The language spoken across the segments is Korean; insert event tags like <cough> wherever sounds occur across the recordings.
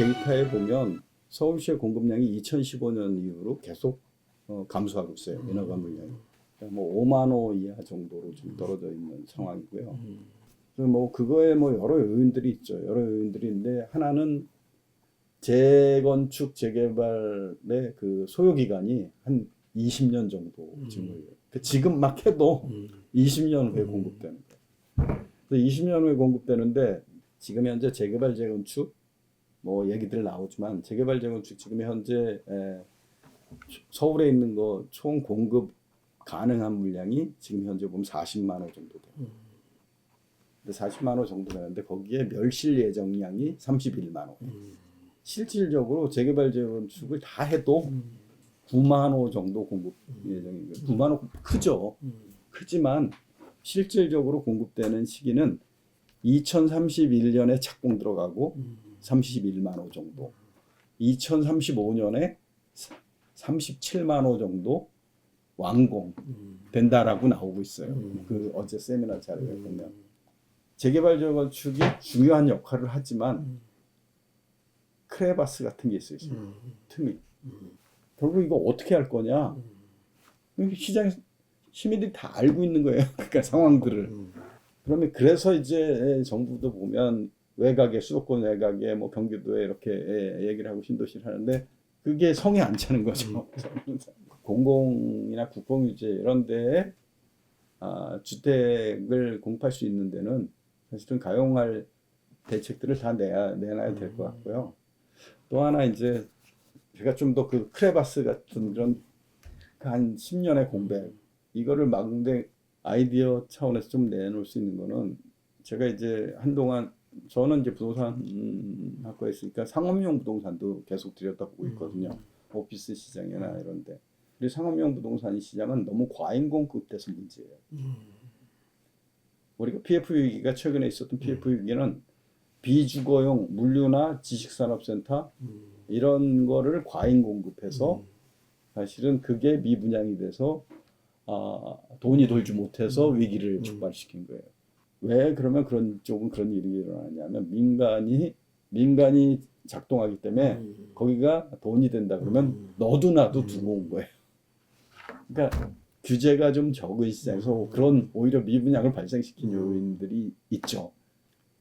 데이터에 보면 서울시의 공급량이 2015년 이후로 계속 어, 감소하고 있어요. 인허가 물량이. 그러니까 뭐 5만 호 이하 정도로 좀 떨어져 있는 상황이고요. 그래서 뭐 그거에 뭐 여러 요인들이 있죠. 여러 요인들이 있는데 하나는 재건축 재개발의 그 소요 기간이 한 20년 정도 지금 걸려요. 그 지금 막 해도 20년 후에 공급되는 거예요. 그래서 20년 후에 공급되는데 지금 현재 재개발 재건축 뭐 얘기들 나오지만 재개발 재건축 지금 현재 에, 서울에 있는 거 총 공급 가능한 물량이 지금 현재 보면 40만 호 정도 돼요. 근데 40만 호 정도 되는데 거기에 멸실 예정량이 31만 호. 실질적으로 재개발 재건축을 다 해도 9만 호 정도 공급 예정인 거예요. 9만 호 크죠. 크지만 실질적으로 공급되는 시기는 2031년에 착공 들어가고 31만 호 정도. 2035년에 37만 호 정도 완공 된다라고 나오고 있어요. 그 어제 세미나 자료에 보면 재개발 재건축이 중요한 역할을 하지만 크레바스 같은 게 있어요. 틈이. 결국 이거 어떻게 할 거냐? 시장 시민들이 다 알고 있는 거예요. <laughs> 그러니까 상황들을. 그러면 그래서 이제 정부도 보면 외곽에 수도권 외곽에 뭐 경기도에 이렇게 얘기를 하고 신도시를 하는데 그게 성에 안 차는 거죠. <laughs> 공공이나 국공유지 이런 데에 아, 주택을 공급할 수 있는 데는 사실은 가용할 대책들을 다 내야, 내놔야 될 것 같고요. 또 하나 이제 제가 좀 더 그 크레바스 같은 그런 그한 10년의 공백 이거를 막는데 아이디어 차원에서 좀 내놓을 수 있는 거는 제가 이제 한동안 저는 이제 부동산 음, 학과에 있으니까 상업용 부동산도 계속 들여다보고 있거든요. 오피스 시장이나 이런데. 우리 상업용 부동산 시장은 너무 과잉 공급 돼서 문제예요. 우리가 PF 위기가 최근에 있었던 PF 위기는 비주거용 물류나 지식산업센터 이런 거를 과잉 공급해서 사실은 그게 미분양이 돼서 아, 돈이 돌지 못해서 위기를 촉발시킨 거예요. 왜 그러면 그런 쪽은 그런 일이 일어나냐면 민간이 민간이 작동하기 때문에 거기가 돈이 된다 그러면 너도 나도 두고 온 거예요. 그러니까 규제가 좀 적은 시장에서 그런 오히려 미분양을 발생시킨 요인들이 있죠.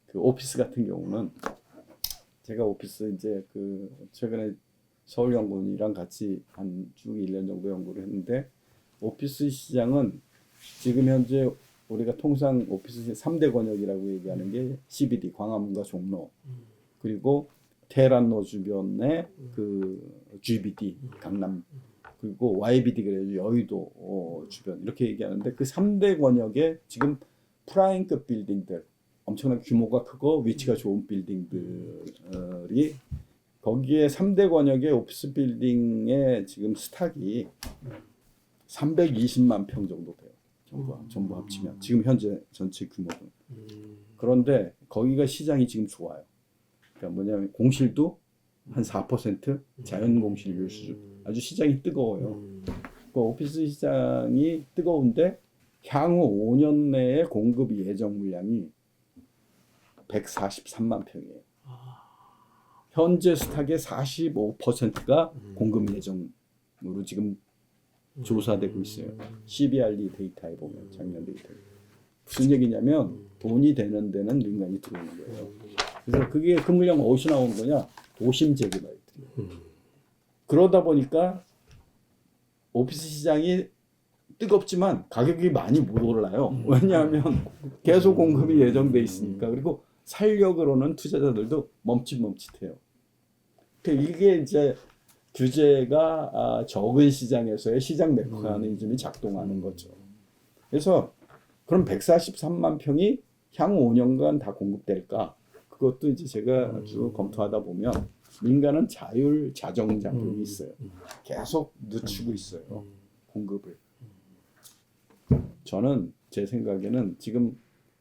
그 오피스 같은 경우는 제가 오피스 이제 그 최근에 서울 연구원이랑 같이 한쭉 1년 정도 연구를 했는데 오피스 시장은 지금 현재 우리가 통상 오피스 3대 권역이라고 얘기하는 게 CBD, 광화문과 종로 그리고 테란로 주변의 그 GBD, 강남 그리고 YBD 그래요 여의도 어, 주변 이렇게 얘기하는데 그 3대 권역에 지금 프라임급 빌딩들 엄청나게 규모가 크고 위치가 좋은 빌딩들이 거기에 3대 권역의 오피스 빌딩의 지금 스탁이 320만 평 정도 돼요. 전부, 전부 합치면 지금 현재 전체 규모는 그런데 거기가 시장이 지금 좋아요. 그러니까 뭐냐면 공실도 한 4% 자연 공실률 수준 아주 시장이 뜨거워요. 그 오피스 시장이 뜨거운데 향후 5년 내에 공급 예정 물량이 143만 평이에요. 현재 스탁의 45%가 공급 예정으로 지금 조사되고 있어요. CBRE 데이터에 보면 작년 데이터. 무슨 얘기냐면 돈이 되는 데는 민간이 들어오는 거예요. 그래서 그게 그 물량 어디서 나오는 거냐? 도심 재개발들. 그러다 보니까 오피스 시장이 뜨겁지만 가격이 많이 못 올라요. 왜냐하면 계속 공급이 예정돼 있으니까. 그리고 살력으로는 투자자들도 멈칫멈칫해요. 그 이게 이제 규제가 아, 적은 시장에서의 시장 메커니즘이 작동하는 거죠. 그래서 그럼 143만 평이 향후 5년간 다 공급될까? 그것도 이제 제가 쭉 검토하다 보면 민간은 자율 자정 작용이 있어요. 계속 늦추고 있어요. 공급을. 저는 제 생각에는 지금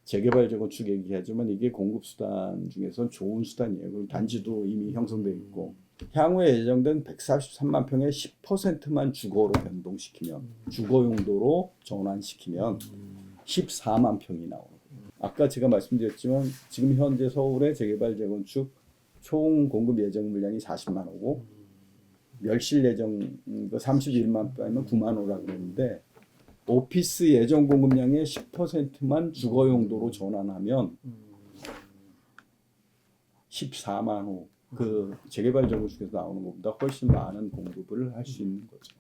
재개발 재건축 얘기하지만 이게 공급 수단 중에서 좋은 수단이에요. 그리고 단지도 이미 형성돼 있고. 향후에 예정된 143만 평의 10%만 주거로 변동시키면 주거 용도로 전환시키면 14만 평이 나오는 거예요. 아까 제가 말씀드렸지만 지금 현재 서울의 재개발 재건축 총 공급 예정 물량이 40만 호고 멸실 예정 그 31만 빼면 9만 호라 그랬는데 오피스 예정 공급량의 10%만 주거 용도로 전환하면 14만 호. 그 재개발 정부 중에서 나오는 것보다 훨씬 많은 공급을 할 수 있는 거죠.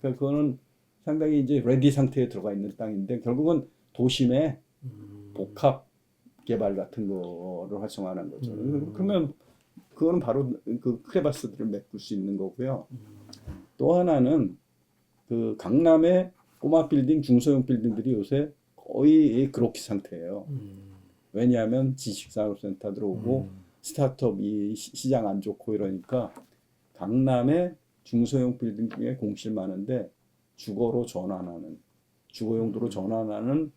그러니까 그거는 상당히 이제 레디 상태에 들어가 있는 땅인데 결국은 도심의 복합 개발 같은 거를 활성화하는 거죠. 그러면 그거는 바로 그 크레바스들을 메꿀 수 있는 거고요. 또 하나는 그 강남의 꼬마 빌딩, 중소형 빌딩들이 요새 거의 그로키 상태예요. 왜냐하면 지식산업센터 들어오고 스타트업이 시- 시장 안 좋고 이러니까 강남의 중소형 빌딩 중에 공실 많은데 주거로 전환하는 주거 용도로 전환하는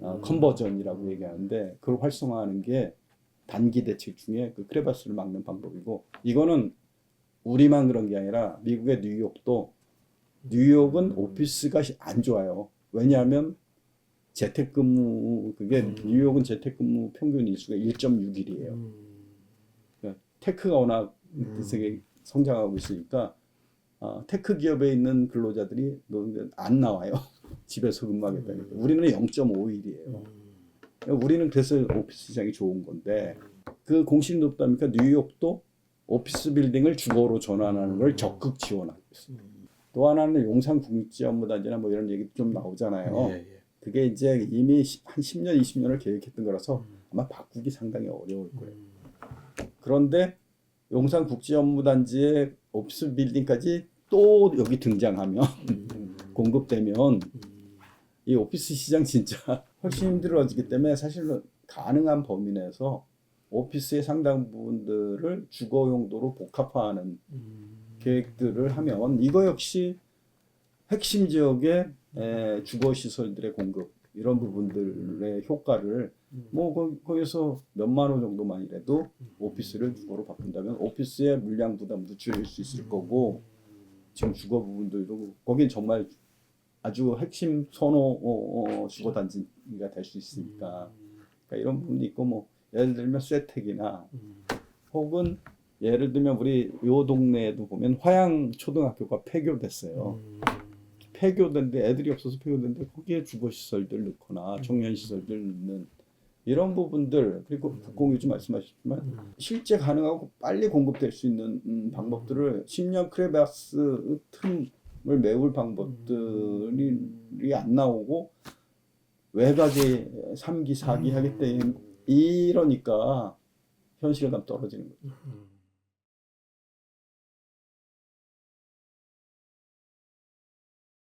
어, 컨버전이라고 얘기하는데 그걸 활성화하는 게 단기 대책 중에 그 크레바스를 막는 방법이고 이거는 우리만 그런 게 아니라 미국의 뉴욕도 뉴욕은 오피스가 시- 안 좋아요. 왜냐하면 재택근무 그게 뉴욕은 재택근무 평균 일수가 1.6일이에요. 테크가 워낙 세계 성장하고 있으니까 아, 테크 기업에 있는 근로자들이 노동자 안 나와요. <laughs> 집에서 근무하겠다니까. 우리는 0.5일이에요. 우리는 그래서 오피스 시장이 좋은 건데 그 공실이 높다 보니까 뉴욕도 오피스 빌딩을 주거로 전환하는 걸 적극 지원하고 있어요. 또 하나는 용산 국립지원무단지나 뭐 이런 얘기 좀 나오잖아요. 예, 예. 그게 이제 이미 시- 한 10년, 20년을 계획했던 거라서 아마 바꾸기 상당히 어려울 거예요. 그런데 용산 국제업무단지의 오피스 빌딩까지 또 여기 등장하면 <laughs> 공급되면 이 오피스 시장 진짜 <laughs> 훨씬 힘들어지기 때문에 사실은 가능한 범위 내에서 오피스의 상당 부분들을 주거 용도로 복합화하는 계획들을 하면 이거 역시 핵심 지역의 에, 주거 시설들의 공급 이런 부분들의 효과를 뭐 거- 거기서 몇만 호 정도만이라도 오피스를 주거로 바꾼다면 오피스의 물량 부담도 줄일 수 있을 거고 지금 주거 부분들도 거긴 정말 아주 핵심 선호 어, 어, 주거 단지가 될 수 있으니까. 그러니까 이런 부분도 있고 뭐 예를 들면 쇠택이나 혹은 예를 들면 우리 요 동네에도 보면 화양 초등학교가 폐교됐어요. 폐교된데 애들이 없어서 폐교된데 거기에 주거 시설들 넣거나 청년 시설들 넣는 이런 부분들 그리고 국공유지 말씀하셨지만 실제 가능하고 빨리 공급될 수 있는 음, 방법들을 10년 크레바스 틈을 메울 방법들이 안 나오고 외곽에 3기, 4기 하기 때문에 이러니까 현실감 떨어지는 거죠. 음.